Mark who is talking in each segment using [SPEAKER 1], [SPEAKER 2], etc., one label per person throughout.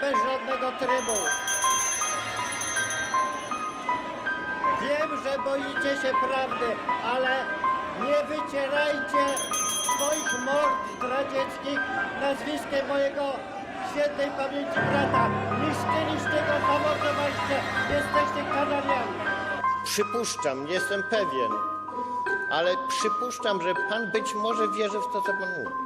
[SPEAKER 1] bez żadnego trybu. Wiem, że boicie się prawdy, ale nie wycierajcie swoich mord zdradzieckich nazwiskiem mojego świętej pamięci brata. Niszczyliście go, zamordowaliście, jesteście kanaliami. Przypuszczam, nie jestem pewien, ale przypuszczam, że pan być może wierzy w to, co pan mówi.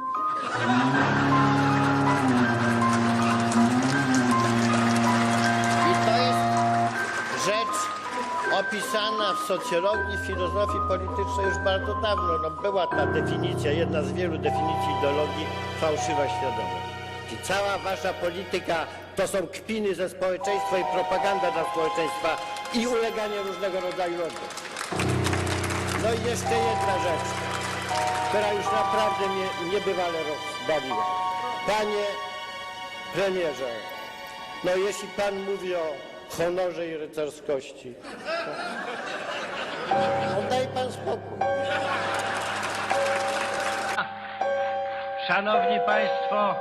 [SPEAKER 1] Opisana w socjologii, filozofii politycznej już bardzo dawno. No, była ta definicja, jedna z wielu definicji ideologii, fałszywa świadomość. I cała wasza polityka to są kpiny ze społeczeństwa i propaganda dla społeczeństwa i uleganie różnego rodzaju lodom. No i jeszcze jedna rzecz, która już naprawdę mnie niebywale rozbawiła. Panie premierze, no jeśli pan mówi o honorze i rycerskości, to daj pan spokój.
[SPEAKER 2] Szanowni Państwo,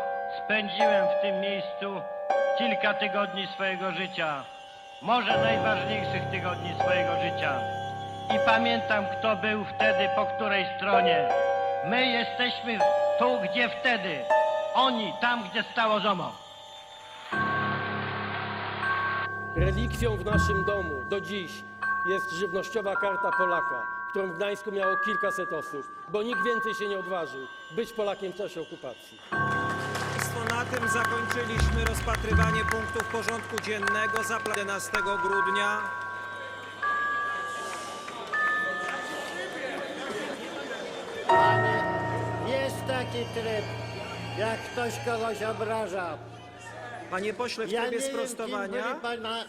[SPEAKER 2] spędziłem w tym miejscu kilka tygodni swojego życia, może najważniejszych tygodni swojego życia. I pamiętam, kto był wtedy po której stronie. My jesteśmy tu, gdzie wtedy. Oni tam, gdzie stało ZOMO.
[SPEAKER 3] Relikwią w naszym domu do dziś jest żywnościowa karta Polaka, którą w Gdańsku miało kilkaset osób, bo nikt więcej się nie odważył być Polakiem w czasie okupacji.
[SPEAKER 4] Państwo, na tym zakończyliśmy rozpatrywanie punktów porządku dziennego za 11 grudnia.
[SPEAKER 1] Panie, jest taki tryb, jak ktoś kogoś obraża.
[SPEAKER 4] Panie pośle, w
[SPEAKER 1] Ja nie
[SPEAKER 4] trybie
[SPEAKER 1] wiem, kim
[SPEAKER 4] sprostowania.
[SPEAKER 1] byli pana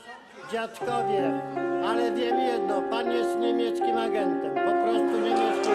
[SPEAKER 1] dziadkowie, ale wiem jedno, pan jest niemieckim agentem. Po prostu niemieckim.